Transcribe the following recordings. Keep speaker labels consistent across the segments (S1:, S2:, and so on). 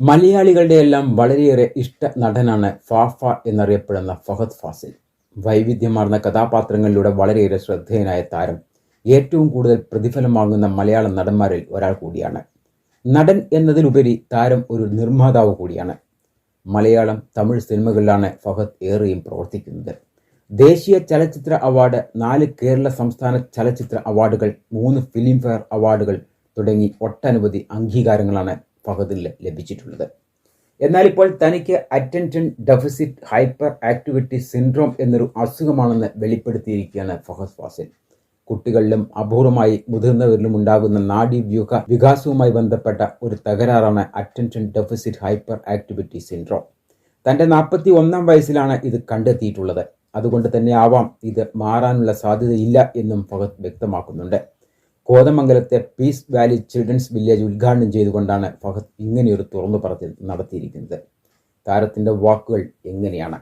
S1: മലയാളികളുടെ എല്ലാം വളരെയേറെ ഇഷ്ട നടനാണ് ഫാഫ എന്നറിയപ്പെടുന്ന ഫഹദ് ഫാസിൽ. വൈവിധ്യമാർന്ന കഥാപാത്രങ്ങളിലൂടെ വളരെയേറെ ശ്രദ്ധേയനായ താരം. ഏറ്റവും കൂടുതൽ പ്രതിഫലം വാങ്ങുന്ന മലയാള നടന്മാരിൽ ഒരാൾ കൂടിയാണ്. നടൻ എന്നതിലുപരി താരം ഒരു നിർമ്മാതാവ് കൂടിയാണ്. മലയാളം തമിഴ് സിനിമകളിലാണ് ഫഹദ് ഏറെയും പ്രവർത്തിക്കുന്നത്. ദേശീയ ചലച്ചിത്ര അവാർഡ് നാല് കേരള സംസ്ഥാന ചലച്ചിത്ര അവാർഡുകൾ മൂന്ന് ഫിലിംഫെയർ അവാർഡുകൾ തുടങ്ങി ഒട്ടനവധി അംഗീകാരങ്ങളാണ് ഫഹദിന് ലഭിച്ചിട്ടുള്ളത്. എന്നാൽ ഇപ്പോൾ തനിക്ക് attention deficit hyper activity syndrome എന്നൊരു അസുഖമാണെന്ന് വെളിപ്പെടുത്തിയിരിക്കുകയാണ് ഫഹദ് ഫാസിൽ. കുട്ടികളിലും അപൂർവമായി മുതിർന്നവരിലും ഉണ്ടാകുന്ന നാഡീവ്യൂഹ വികാസവുമായി ബന്ധപ്പെട്ട ഒരു തകരാറാണ് attention deficit hyper activity syndrome. തന്റെ നാൽപ്പത്തി ഒന്നാം വയസ്സിലാണ് ഇത് കണ്ടെത്തിയിട്ടുള്ളത്. അതുകൊണ്ട് തന്നെ ആവാം ഇത് മാറാനുള്ള സാധ്യതയില്ല എന്നും ഫഹദ് വ്യക്തമാക്കുന്നുണ്ട്. കോതമംഗലത്തെ പീസ് വാലി ചിൽഡ്രൻസ് വില്ലേജ് ഉദ്ഘാടനം ചെയ്തുകൊണ്ടാണ് ഫഹദ് ഇങ്ങനെയൊരു തുറന്നു പറച്ചിൽ നടത്തിയിരിക്കുന്നത്. താരത്തിന്റെ വാക്കുകൾ എങ്ങനെയാണ്?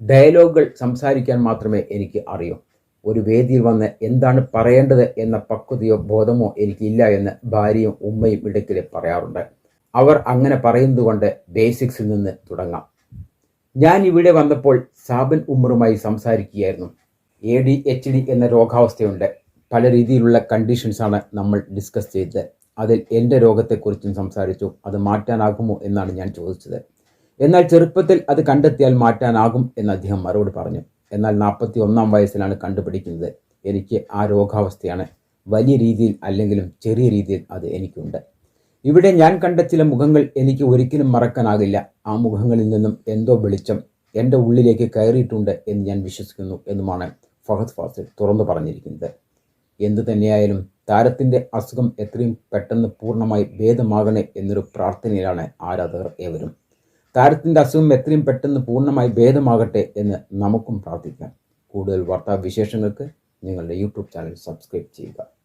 S1: ഡയലോഗുകൾ സംസാരിക്കാൻ മാത്രമേ എനിക്ക് അറിയൂ. ഒരു വേദിയിൽ വന്ന് എന്താണ് പറയേണ്ടത് എന്ന പക്വതയോ ബോധമോ എനിക്കില്ല എന്ന് ഭാര്യയും ഉമ്മയും ഇടയ്ക്കിടെ പറയാറുണ്ട്. അവർ അങ്ങനെ പറയുന്നതുകൊണ്ട് ബേസിക്സിൽ നിന്ന് തുടങ്ങാം. ഞാൻ ഇവിടെ വന്നപ്പോൾ സാബൻ ഉമ്മറുമായി സംസാരിക്കുകയായിരുന്നു. എ ഡി എച്ച് ഡി എന്ന രോഗാവസ്ഥയുണ്ട്. പല രീതിയിലുള്ള കണ്ടീഷൻസാണ് നമ്മൾ ഡിസ്കസ് ചെയ്തത്. അതിൽ എന്റെ രോഗത്തെക്കുറിച്ചും സംസാരിച്ചു. അത് മാറ്റാനാകുമോ എന്നാണ് ഞാൻ ചോദിച്ചത്. എന്നാൽ ചെറുപ്പത്തിൽ അത് കണ്ടെത്തിയാൽ മാറ്റാനാകും എന്ന് അദ്ദേഹം മറുപടി പറഞ്ഞു. എന്നാൽ നാൽപ്പത്തി ഒന്നാം വയസ്സിലാണ് കണ്ടുപിടിക്കുന്നത്. എനിക്ക് ആ രോഗാവസ്ഥയാണ് വലിയ രീതിയിൽ അല്ലെങ്കിലും ചെറിയ രീതിയിൽ അത് എനിക്കുണ്ട്. ഇവിടെ ഞാൻ കണ്ട ചില മുഖങ്ങൾ എനിക്ക് ഒരിക്കലും മറക്കാനാകില്ല. ആ മുഖങ്ങളിൽ നിന്നും എന്തോ വെളിച്ചം എന്റെ ഉള്ളിലേക്ക് കയറിയിട്ടുണ്ട് എന്ന് ഞാൻ വിശ്വസിക്കുന്നു എന്നുമാണ് ഫഹദ് ഫാസിൽ തുറന്നു പറഞ്ഞിരിക്കുന്നത്. എന്തു തന്നെയായാലും താരത്തിന്റെ അസുഖം എത്രയും പെട്ടെന്ന് പൂർണമായി ഭേദമാകണേ എന്നൊരു പ്രാർത്ഥനയിലാണ് ആരാധകർ ഏവരും. താരത്തിന്റെ അസുഖം എത്രയും പെട്ടെന്ന് പൂർണമായി ഭേദമാകട്ടെ എന്ന് നമുക്കും പ്രാർത്ഥിക്കാം. കൂടുതൽ വാർത്താ വിശേഷങ്ങൾക്ക് നിങ്ങളുടെ യൂട്യൂബ് ചാനൽ സബ്സ്ക്രൈബ് ചെയ്യുക.